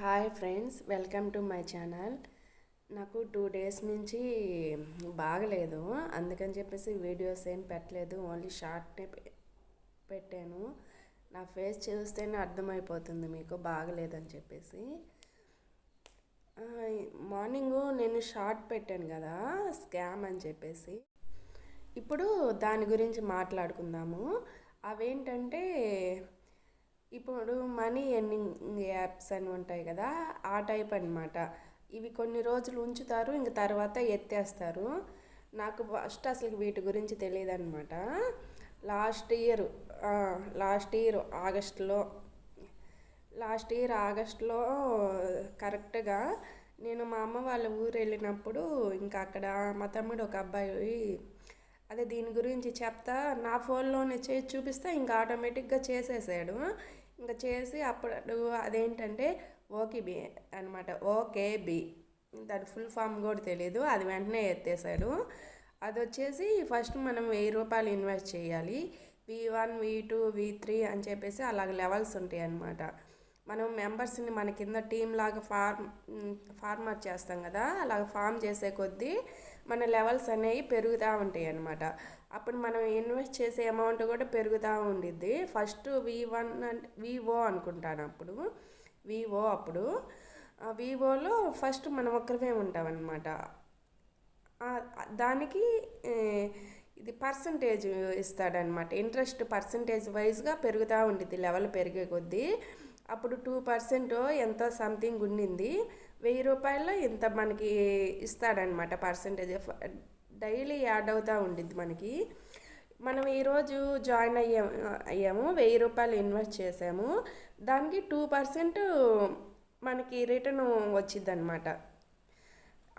Hi friends welcome to my channel నాకు two days నుంచి బాగలేదు. అందుకని చెప్పేసి వీడియోస్ ఏం పెట్టలేదు. ఓన్లీ షార్ట్నే పెట్టాను. నా ఫేస్ చూస్తేనే అర్థమైపోతుంది మీకు. బాగలేదని చెప్పేసి. మార్నింగ్ నేను షార్ట్ పెట్టాను కదా స్కామ్ అని చెప్పేసి. ఇప్పుడు దాని గురించి మాట్లాడుకుందాము. అవేంటంటే ఇప్పుడు మనీ ఎర్నింగ్ యాప్స్ అని ఉంటాయి కదా ఆ టైప్ అనమాట ఇవి కొన్ని రోజులు ఉంచుతారు ఇంక తర్వాత ఎత్తేస్తారు. నాకు ఫస్ట్ అసలు వీటి గురించి తెలియదు అనమాట లాస్ట్ ఇయర్ లాస్ట్ ఇయర్ ఆగస్టులో లాస్ట్ ఇయర్ ఆగస్ట్లో కరెక్ట్గా నేను మా అమ్మ వాళ్ళ ఊరు వెళ్ళినప్పుడు ఇంకా అక్కడ మా తమ్ముడు ఒక అబ్బాయి అదే దీని గురించి చెప్తా నా ఫోన్లోనే చేసి చూపిస్తే ఇంకా ఆటోమేటిక్గా చేసేసాడు. ఇంకా చేసి అప్పుడు అదేంటంటే ఓకే బి అనమాట ఓకేబి దాని ఫుల్ ఫామ్ కూడా తెలియదు అది వెంటనే ఎత్తేసాడు. అది వచ్చేసి ఫస్ట్ మనం వెయ్యి రూపాయలు ఇన్వెస్ట్ చేయాలి. V one V two V three అని చెప్పేసి అలాగ లెవెల్స్ ఉంటాయి అన్నమాట మనం మెంబర్స్ని మన కింద టీం లాగా ఫార్మ్ ఫార్మర్ చేస్తాం కదా అలాగ ఫామ్ చేసే కొద్దీ మన లెవెల్స్ అనేవి పెరుగుతూ ఉంటాయి అన్నమాట. అప్పుడు మనం ఇన్వెస్ట్ చేసే అమౌంట్ కూడా పెరుగుతూ ఉండిద్ది. ఫస్ట్ వి వన్ అంటే వివో అనుకుంటాను అప్పుడు. వివో అప్పుడు. వివోలో ఫస్ట్ మనం ఒక్కరిమే ఉంటామన్నమాట దానికి ఇది పర్సంటేజ్ ఇస్తాడనమాట ఇంట్రెస్ట్ పర్సంటేజ్ వైజ్గా పెరుగుతూ ఉండిద్ది. లెవెల్ పెరిగే కొద్దీ అప్పుడు టూ పర్సెంట్ ఎంతో సంథింగ్ ఉండింది వెయ్యి రూపాయల్లో ఇంత మనకి ఇస్తాడనమాట పర్సంటేజ్ డైలీ యాడ్ అవుతూ ఉండిద్ది మనకి. మనం ఈరోజు జాయిన్ అయ్యాము అయ్యాము వెయ్యి రూపాయలు ఇన్వెస్ట్ చేసాము. దానికి టూ పర్సెంట్ మనకి రిటర్న్ వచ్చిందనమాట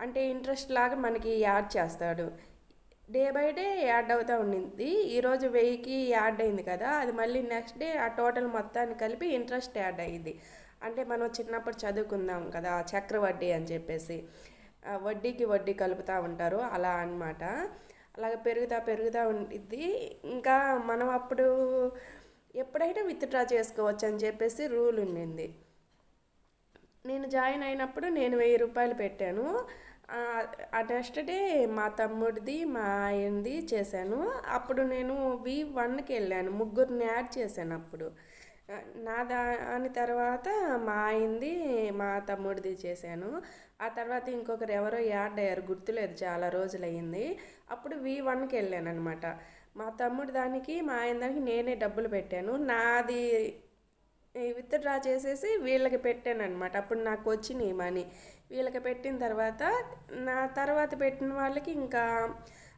అంటే ఇంట్రెస్ట్ లాగా మనకి యాడ్ చేస్తాడు. డే బై డే యాడ్ అవుతూ ఉండింది. ఈరోజు వెయ్యికి యాడ్ అయింది కదా అది మళ్ళీ నెక్స్ట్ డే ఆ టోటల్ మొత్తాన్ని కలిపి ఇంట్రెస్ట్ యాడ్ అయ్యింది. అంటే మనం చిన్నప్పుడు చదువుకుందాం కదా చక్రవడ్డీ అని చెప్పేసి ఆ వడ్డీకి వడ్డీ కలుపుతూ ఉంటారు అలా అన్నమాట. అలాగ పెరుగుతూ పెరుగుతూ ఉండిద్ది. ఇంకా మనం అప్పుడు ఎప్పుడైనా విత్డ్రా చేసుకోవచ్చు అని చెప్పేసి రూల్ ఉండింది. నేను జాయిన్ అయినప్పుడు నేను వెయ్యి రూపాయలు పెట్టాను. ఆ, నెక్స్ట్ డే మా తమ్ముడిది మా ఆయనది చేశాను. అప్పుడు నేను వి వన్కి వెళ్ళాను. ముగ్గురిని యాడ్ చేశాను అప్పుడు. నా దాని తర్వాత మా ఆయనది మా తమ్ముడిది చేశాను. ఆ తర్వాత ఇంకొకరు ఎవరో యాడ్ అయ్యారు గుర్తులేదు చాలా రోజులయ్యింది. అప్పుడు వి వన్కి వెళ్ళాను అనమాట మా తమ్ముడు దానికి మా ఆయన దానికి నేనే డబ్బులు పెట్టాను. నాది విత్డ్రా చేసేసి వీళ్ళకి పెట్టాను అనమాట అప్పుడు నాకు వచ్చినాయి మనీ. వీళ్ళకి పెట్టిన తర్వాత నా తర్వాత పెట్టిన వాళ్ళకి ఇంకా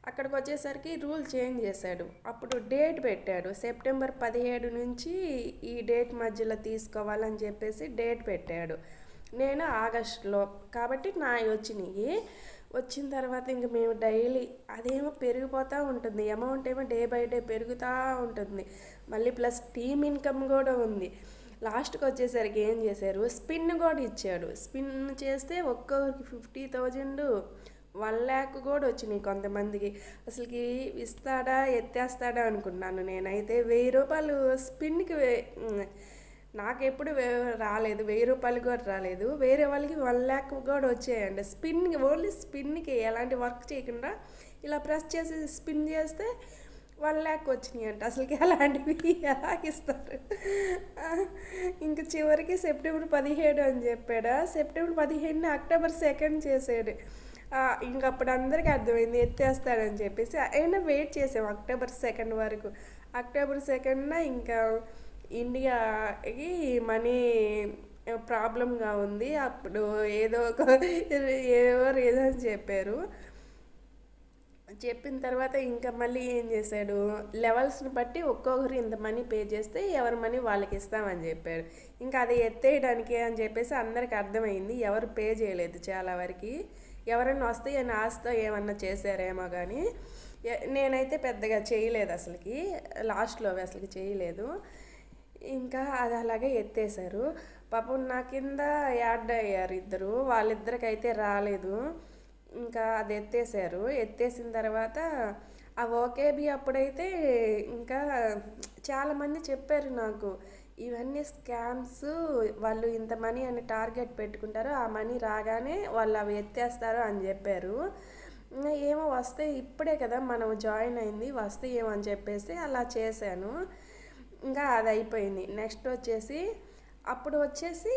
అక్కడికి వచ్చేసరికి రూల్ చేంజ్ చేశాడు. అప్పుడు డేట్ పెట్టాడు. సెప్టెంబర్ పదిహేడు నుంచి ఈ డేట్ మధ్యలో తీసుకోవాలని చెప్పేసి డేట్ పెట్టాడు. నేను ఆగస్టులో. కాబట్టి నా వచ్చినాయి. వచ్చిన తర్వాత ఇంక మేము డైలీ అదేమో పెరిగిపోతూ ఉంటుంది. అమౌంట్ ఏమో డే బై డే పెరుగుతూ ఉంటుంది. మళ్ళీ ప్లస్ టీమ్ ఇన్కమ్ కూడా ఉంది. లాస్ట్కి వచ్చేసరికి ఏం చేశారు? స్పిన్ కూడా ఇచ్చాడు. స్పిన్ చేస్తే ఒక్కొక్కరికి ఫిఫ్టీ థౌజండ్ వన్ ల్యాక్ కూడా వచ్చినాయి కొంతమందికి. అసలుకి ఇస్తాడా ఎత్తేస్తాడా అనుకున్నాను నేనైతే. వెయ్యి రూపాయలు స్పిన్కి నాకు ఎప్పుడు రాలేదు. వెయ్యి రూపాయలు కూడా రాలేదు. వేరే వాళ్ళకి వన్ ల్యాక్ కూడా వచ్చాయండి. స్పిన్కి ఓన్లీ స్పిన్కి ఎలాంటి వర్క్ చేయకుండా ఇలా ప్రెస్ చేసి స్పిన్ చేస్తే వన్ ల్యాక్ వచ్చినాయి అంట. అసలుకి అలాంటివి ఎలా ఇస్తారు? ఇంక చివరికి సెప్టెంబర్ పదిహేడు అని చెప్పాడా? సెప్టెంబర్ పదిహేడుని అక్టోబర్ సెకండ్ చేసాడు. ఆ, ఇంక అప్పుడు అందరికీ అర్థమైంది ఎత్తేస్తాడని చెప్పేసి. అయినా వెయిట్ చేసాం అక్టోబర్ సెకండ్ వరకు. అక్టోబర్ సెకండ్న ఇంకా ఇండియాకి మనీ ప్రాబ్లంగా ఉంది. అప్పుడు ఏదో ఒక ఏవో అని చెప్పారు. చెప్పిన తర్వాత ఇంకా మళ్ళీ ఏం చేశాడు? లెవెల్స్ని బట్టి ఒక్కొక్కరు ఇంత మనీ పే చేస్తే ఎవరి మనీ వాళ్ళకి ఇస్తామని చెప్పారు ఇంకా అది ఎత్తేయడానికి అని చెప్పేసి అందరికి అర్థమైంది. ఎవరు పే చేయలేదు చాలా వరకు. ఎవరైనా వస్తే అని ఆస్తో ఏమన్నా చేశారేమో కానీ నేనైతే పెద్దగా చేయలేదు అసలుకి. లాస్ట్లో అసలుకి చేయలేదు. ఇంకా అది అలాగే ఎత్తేసారు పాపం నా కింద యాడ్ అయ్యారు ఇద్దరు. వాళ్ళిద్దరికైతే రాలేదు. ఇంకా అది ఎత్తేసారు. ఎత్తేసిన తర్వాత ఆ ఓకేబీ అప్పుడైతే ఇంకా చాలామంది చెప్పారు నాకు ఇవన్నీ స్కామ్స్ వాళ్ళు ఇంత మనీ అని టార్గెట్ పెట్టుకుంటారు ఆ మనీ రాగానే వాళ్ళు అవి ఎత్తేస్తారు అని చెప్పారు. ఇంకా ఏమో వస్తే ఇప్పుడే కదా మనం జాయిన్ అయింది వస్తే ఏమో అని చెప్పేసి అలా చేశాను. ఇంకా అది అయిపోయింది. నెక్స్ట్ వచ్చేసి అప్పుడు వచ్చేసి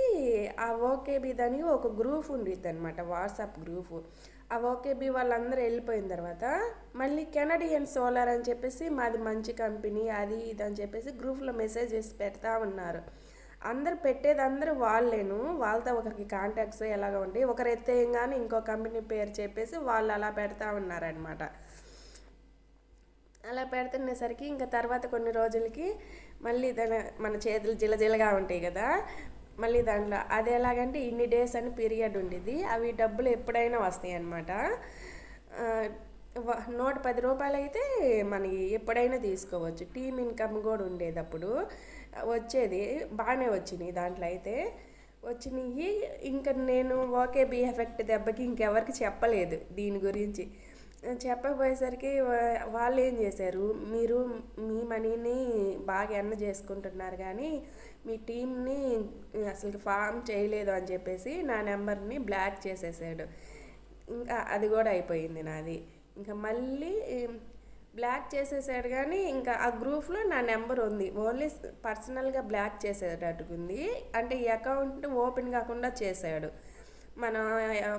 ఆ ఓకేబీ దానికి ఒక గ్రూప్ ఉండిద్ది అనమాట వాట్సాప్ గ్రూపు. ఆ ఓకేబీ వాళ్ళందరూ వెళ్ళిపోయిన తర్వాత మళ్ళీ కెనడియన్ సోలార్ అని చెప్పేసి మాది మంచి కంపెనీ అది ఇది అని చెప్పేసి గ్రూప్లో చేసి పెడతా ఉన్నారు. అందరు పెట్టేది అందరూ వాళ్ళేను. వాళ్ళతో ఒకరికి కాంటాక్ట్స్ ఎలాగ ఉండి ఒకరు ఎత్తేయంగానే ఇంకో కంపెనీ పేరు చెప్పేసి వాళ్ళు అలా పెడతా ఉన్నారనమాట అలా పెడుతున్నసరికి ఇంకా తర్వాత కొన్ని రోజులకి మళ్ళీ దాని మన చేతులు జిలజిలగా ఉంటాయి కదా మళ్ళీ దాంట్లో అది ఎలాగంటే ఇన్ని డేస్ అని పీరియడ్ ఉండేది. అవి డబ్బులు ఎప్పుడైనా వస్తాయి అన్నమాట. నూట పది రూపాయలు అయితే మనకి ఎప్పుడైనా తీసుకోవచ్చు. టీమ్ ఇన్కమ్ కూడా ఉండేది అప్పుడు వచ్చేది బాగానే వచ్చినాయి దాంట్లో అయితే. వచ్చినాయి. ఇంకా నేను ఓకే బీ ఎఫెక్ట్ దెబ్బకి ఇంకెవరికి చెప్పలేదు దీని గురించి. చెప్పకపోయేసరికి వాళ్ళు ఏం చేశారు? మీరు మీ మనీని బాగా ఎన్న చేసుకుంటున్నారు కానీ మీ టీంని అసలు ఫామ్ చేయలేదు అని చెప్పేసి నా నెంబర్ని బ్లాక్ చేసేసాడు. ఇంకా అది కూడా అయిపోయింది నాది. ఇంకా మళ్ళీ బ్లాక్ చేసేసాడు కానీ ఇంకా ఆ గ్రూప్లో నా నెంబర్ ఉంది. ఓన్లీ పర్సనల్గా బ్లాక్ చేసేటట్టుకుంది. అంటే ఈ అకౌంట్ ఓపెన్ కాకుండా చేశాడు. మన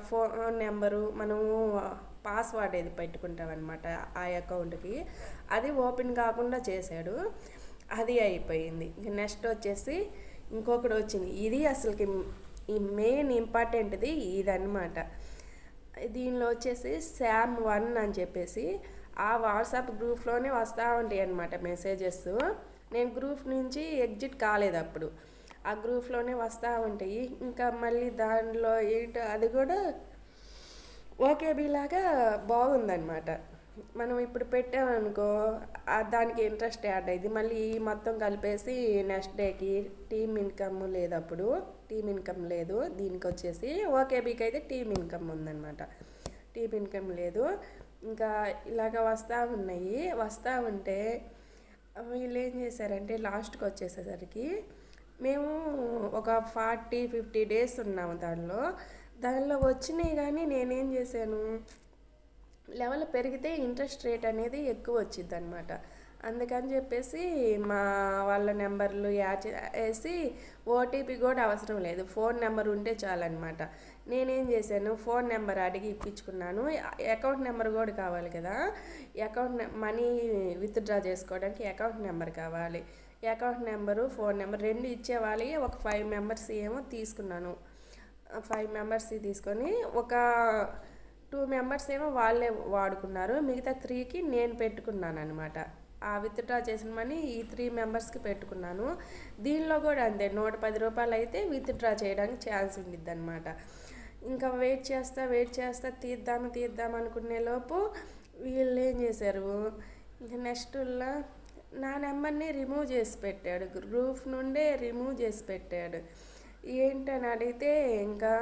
ఫోన్ నెంబరు మనము పాస్వర్డ్ ఏది పెట్టుకుంటామన్నమాట ఆ అకౌంట్కి. అది ఓపెన్ కాకుండా చేశాడు. అది అయిపోయింది. ఇంక నెక్స్ట్ వచ్చేసి ఇంకొకటి వచ్చింది. ఇది అసలుకి ఈ మెయిన్ ఇంపార్టెంట్ది ఇదనమాట దీనిలో వచ్చేసి శామ్ వన్ అని చెప్పేసి ఆ వాట్సాప్ గ్రూప్లోనే వస్తూ ఉంటాయి అన్నమాట మెసేజెస్. నేను గ్రూప్ నుంచి ఎగ్జిట్ కాలేదు అప్పుడు. ఆ గ్రూప్లోనే వస్తూ ఉంటాయి. ఇంకా మళ్ళీ దానిలో ఏంటో అది కూడా ఓకేబీ లాగా బాగుందన్నమాట. మనం ఇప్పుడు పెట్టామనుకో దానికి ఇంట్రెస్ట్ యాడ్ అయింది మళ్ళీ మొత్తం కలిపేసి నెక్స్ట్ డేకి టీమ్ ఇన్కమ్ లేదు అప్పుడు టీమ్ ఇన్కమ్ లేదు. దీనికి వచ్చేసి ఓకేబీకి అయితే టీమ్ ఇన్కమ్ ఉందన్నమాట. టీమ్ ఇన్కమ్ లేదు. ఇంకా ఇలాగ వస్తూ ఉన్నాయి. వస్తూ ఉంటే వీళ్ళు ఏం చేశారంటే లాస్ట్కి వచ్చేసేసరికి మేము ఒక ఫార్టీ ఫిఫ్టీ డేస్ ఉన్నాము దానిలో. దానిలో వచ్చినాయి కానీ నేనేం చేశాను? లెవెల్ పెరిగితే ఇంట్రెస్ట్ రేట్ అనేది ఎక్కువ వచ్చింది అనమాట అందుకని చెప్పేసి మా వాళ్ళ నెంబర్లు యాడ్ వేసి ఓటీపీ కూడా అవసరం లేదు. ఫోన్ నెంబర్ ఉంటే చాలన్నమాట. నేనేం చేశాను ఫోన్ నెంబర్ అడిగి ఇప్పించుకున్నాను. అకౌంట్ నెంబర్ కూడా కావాలి కదా. అకౌంట్ మనీ విత్డ్రా చేసుకోవడానికి అకౌంట్ నెంబర్ కావాలి. అకౌంట్ నెంబరు ఫోన్ నెంబర్ రెండు ఇచ్చేవాళ్ళకి ఒక ఫైవ్ మెంబర్స్ ఏమో తీసుకున్నాను. ఫైవ్ మెంబర్స్ తీసుకొని ఒక టూ మెంబర్స్ ఏమో వాళ్ళే వాడుకున్నారు. మిగతా త్రీకి నేను పెట్టుకున్నాను అనమాట ఆ విత్డ్రా చేసిన మనీ ఈ త్రీ మెంబర్స్కి పెట్టుకున్నాను. దీనిలో కూడా అంతే నూట పది రూపాయలు అయితే విత్డ్రా చేయడానికి ఛాన్స్ ఉండిద్ది అనమాట ఇంకా వెయిట్ చేస్తా వెయిట్ చేస్తా తీద్దాం తీద్దాం అనుకునే లోపు వీళ్ళు ఏం చేశారు? ఇంకా నెక్స్ట్లో నా నెంబర్ని రిమూవ్ చేసి పెట్టాడు. గ్రూప్ నుండే రిమూవ్ చేసి పెట్టాడు. ఏంటని అడిగితే ఇంకా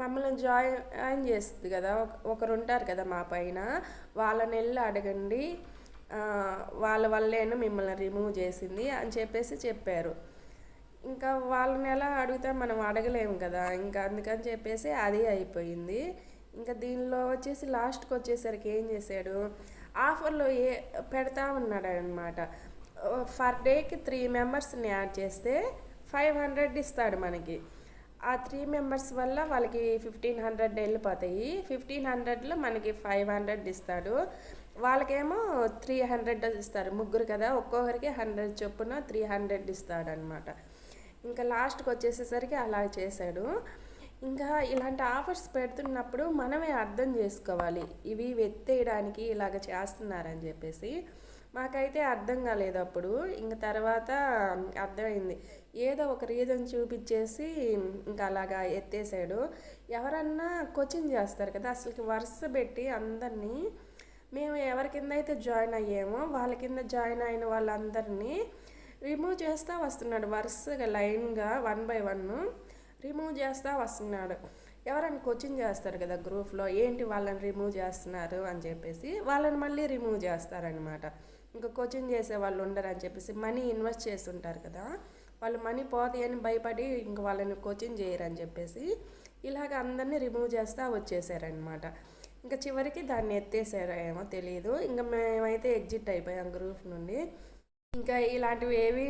మమ్మల్ని జాయిన్ చేస్తుంది కదా. ఒకరు ఉంటారు కదా మా పైన. వాళ్ళని వెళ్ళి అడగండి. వాళ్ళ వల్లేను మిమ్మల్ని రిమూవ్ చేసింది అని చెప్పేసి చెప్పారు. ఇంకా వాళ్ళని ఎలా అడిగితే మనం అడగలేము కదా. ఇంకా అందుకని చెప్పేసి అది అయిపోయింది. ఇంకా దీనిలో వచ్చేసి లాస్ట్కి వచ్చేసరికి ఏం చేశాడు? ఆఫర్లో ఏ పెడతా ఉన్నాడు అనమాట ఫర్ డేకి త్రీ మెంబర్స్ని యాడ్ చేస్తే ఫైవ్ హండ్రెడ్ ఇస్తాడు మనకి. ఆ త్రీ మెంబర్స్ వల్ల వాళ్ళకి ఫిఫ్టీన్ హండ్రెడ్ వెళ్ళిపోతాయి ఫిఫ్టీన్ హండ్రెడ్లో మనకి ఫైవ్ హండ్రెడ్ ఇస్తాడు. వాళ్ళకేమో త్రీ హండ్రెడ్ ఇస్తారు. ముగ్గురు కదా ఒక్కొక్కరికి హండ్రెడ్ చొప్పున త్రీ హండ్రెడ్ ఇస్తాడు అనమాట ఇంకా లాస్ట్కి వచ్చేసేసరికి అలా చేశాడు. ఇంకా ఇలాంటి ఆఫర్స్ పెడుతున్నప్పుడు మనమే అర్థం చేసుకోవాలి. ఇవి వెత్తేయడానికి ఇలాగ చేస్తున్నారని చెప్పేసి. మాకైతే అర్థం కాలేదు అప్పుడు. ఇంక తర్వాత అర్థమైంది. ఏదో ఒక రీజన్ చూపించేసి ఇంకా అలాగా ఎత్తేసాడు. ఎవరన్నా కోచింగ్ చేస్తారు కదా అసలుకి వరుస పెట్టి అందరినీ మేము ఎవరి కింద అయితే జాయిన్ అయ్యామో వాళ్ళ కింద జాయిన్ అయిన వాళ్ళందరినీ రిమూవ్ చేస్తూ వస్తున్నాడు వరుసగా లైన్గా వన్ బై వన్ రిమూవ్ చేస్తూ వస్తున్నాడు. ఎవరైనా కోచింగ్ చేస్తారు కదా గ్రూప్లో ఏంటి వాళ్ళని రిమూవ్ చేస్తున్నారు అని చెప్పేసి వాళ్ళని మళ్ళీ రిమూవ్ చేస్తారనమాట ఇంకా కోచింగ్ చేసే వాళ్ళు ఉండరు అని చెప్పేసి మనీ ఇన్వెస్ట్ చేస్తుంటారు కదా వాళ్ళు మనీ పోతాయి అని భయపడి ఇంక వాళ్ళని కోచింగ్ చేయరని చెప్పేసి ఇలాగ అందరినీ రిమూవ్ చేస్తూ వచ్చేసారనమాట ఇంకా చివరికి దాన్ని ఎత్తేసారేమో తెలియదు ఇంకా మేమైతే ఎగ్జిట్ అయిపోయాం గ్రూప్ నుండి. ఇంకా ఇలాంటివి ఏవి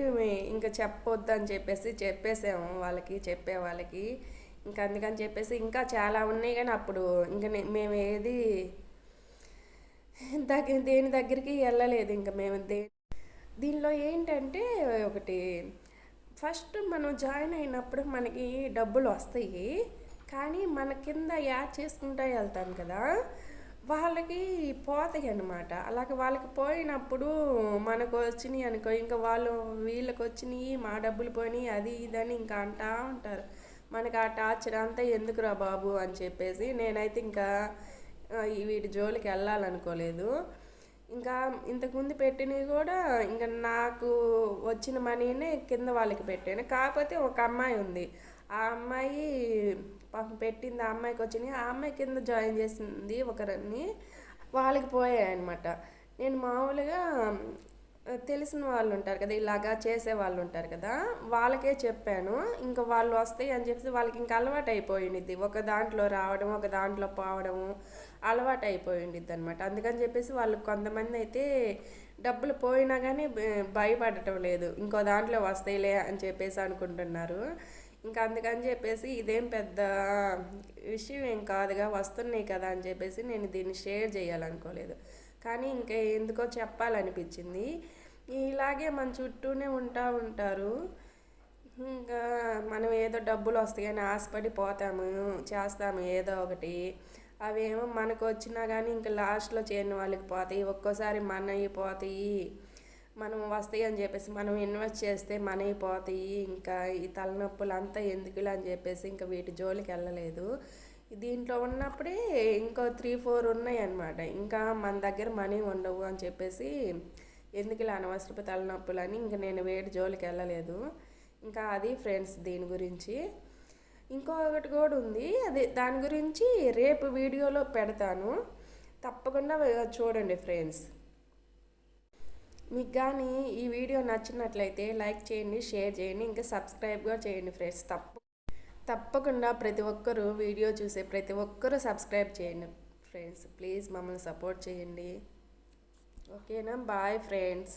ఇంకా చెప్పొద్దు అని చెప్పేసి చెప్పేసాము వాళ్ళకి చెప్పే వాళ్ళకి. ఇంకా అందుకని చెప్పేసి ఇంకా చాలా ఉన్నాయి కానీ అప్పుడు ఇంకా మేము ఏది దగ్గర దేని దగ్గరికి వెళ్ళలేదు. ఇంకా మేము దే దీనిలో ఏంటంటే ఒకటి ఫస్ట్ మనం జాయిన్ అయినప్పుడు మనకి డబ్బులు వస్తాయి. కానీ మన కింద యాడ్ చేసుకుంటూ వెళ్తాం కదా. వాళ్ళకి పోతాయి అనమాట అలాగే వాళ్ళకి పోయినప్పుడు మనకు వచ్చినాయి అనుకో ఇంకా వాళ్ళు వీళ్ళకి వచ్చినాయి మా డబ్బులు పోయినాయి అది ఇదని ఇంకా అంటా ఉంటారు. మనకు ఆ టార్చర్ అంతా ఎందుకురా బాబు అని చెప్పేసి నేనైతే ఇంకా వీటి జోలికి వెళ్ళాలనుకోలేదు. ఇంకా ఇంతకుముందు పెట్టినవి కూడా ఇంకా నాకు వచ్చిన మనీనే కింద వాళ్ళకి పెట్టాను. కాకపోతే ఒక అమ్మాయి ఉంది. ఆ అమ్మాయి పాపం పెట్టింది ఆ అమ్మాయికి వచ్చినాయి. ఆ అమ్మాయి కింద జాయిన్ చేసింది ఒకరిని. వాళ్ళకి పోయాయి అనమాట నేను మామూలుగా తెలిసిన వాళ్ళు ఉంటారు కదా ఇలాగా చేసే వాళ్ళు ఉంటారు కదా వాళ్ళకే చెప్పాను. ఇంకా వాళ్ళు వస్తాయి అని చెప్పేసి వాళ్ళకి ఇంకా అలవాటు అయిపోయింది. ఒక దాంట్లో రావడం ఒక దాంట్లో పోవడము అలవాటు అయిపోయింది అనమాట అందుకని చెప్పేసి వాళ్ళు కొంతమంది అయితే డబ్బులు పోయినా కానీ భయపడటం లేదు. ఇంకో దాంట్లో వస్తాయిలే అని చెప్పేసి అనుకుంటున్నారు. ఇంకా అందుకని చెప్పేసి ఇదేం పెద్ద విషయం ఏం కాదుగా వస్తున్నాయి కదా అని చెప్పేసి నేను దీన్ని షేర్ చేయాలనుకోలేదు. కానీ ఇంకా ఎందుకో చెప్పాలనిపించింది. ఇలాగే మన చుట్టూనే ఉంటా ఉంటారు. ఇంకా మనం ఏదో డబ్బులు వస్తాయని ఆశపడి పోతాము చేస్తాము ఏదో ఒకటి. అవేమో మనకు వచ్చినా కానీ ఇంకా లాస్ట్లో చేరిన వాళ్ళకి పోతాయి. ఒక్కోసారి మన పోతాయి. మనం వస్తాయి అని చెప్పేసి మనం ఇన్వెస్ట్ చేస్తే మన పోతాయి. ఇంకా ఈ తలనొప్పులు అంతా ఎందుకులే అని చెప్పేసి ఇంకా వీటి జోలికి వెళ్ళలేదు. దీంట్లో ఉన్నప్పుడే ఇంకో త్రీ ఫోర్ ఉన్నాయి అన్నమాట ఇంకా మన దగ్గర మనీ ఉండవు అని చెప్పేసి ఎందుకులే అనవసరపు తలనొప్పులు అని ఇంకా నేను వేడి జోలికి వెళ్ళలేదు. ఇంకా అది ఫ్రెండ్స్ దీని గురించి. ఇంకొకటి కూడా ఉంది. అది దాని గురించి రేపు వీడియోలో పెడతాను. తప్పకుండా చూడండి ఫ్రెండ్స్. మీకు కానీ ఈ వీడియో నచ్చినట్లయితే లైక్ చేయండి షేర్ చేయండి ఇంకా సబ్స్క్రైబ్ కూడా చేయండి ఫ్రెండ్స్. తప్ప తప్పకుండా ప్రతి ఒక్కరూ వీడియో చూసే ప్రతి ఒక్కరూ సబ్స్క్రైబ్ చేయండి ఫ్రెండ్స్. ప్లీజ్ మమ్మల్ని సపోర్ట్ చేయండి. ఓకేనా? Bye friends.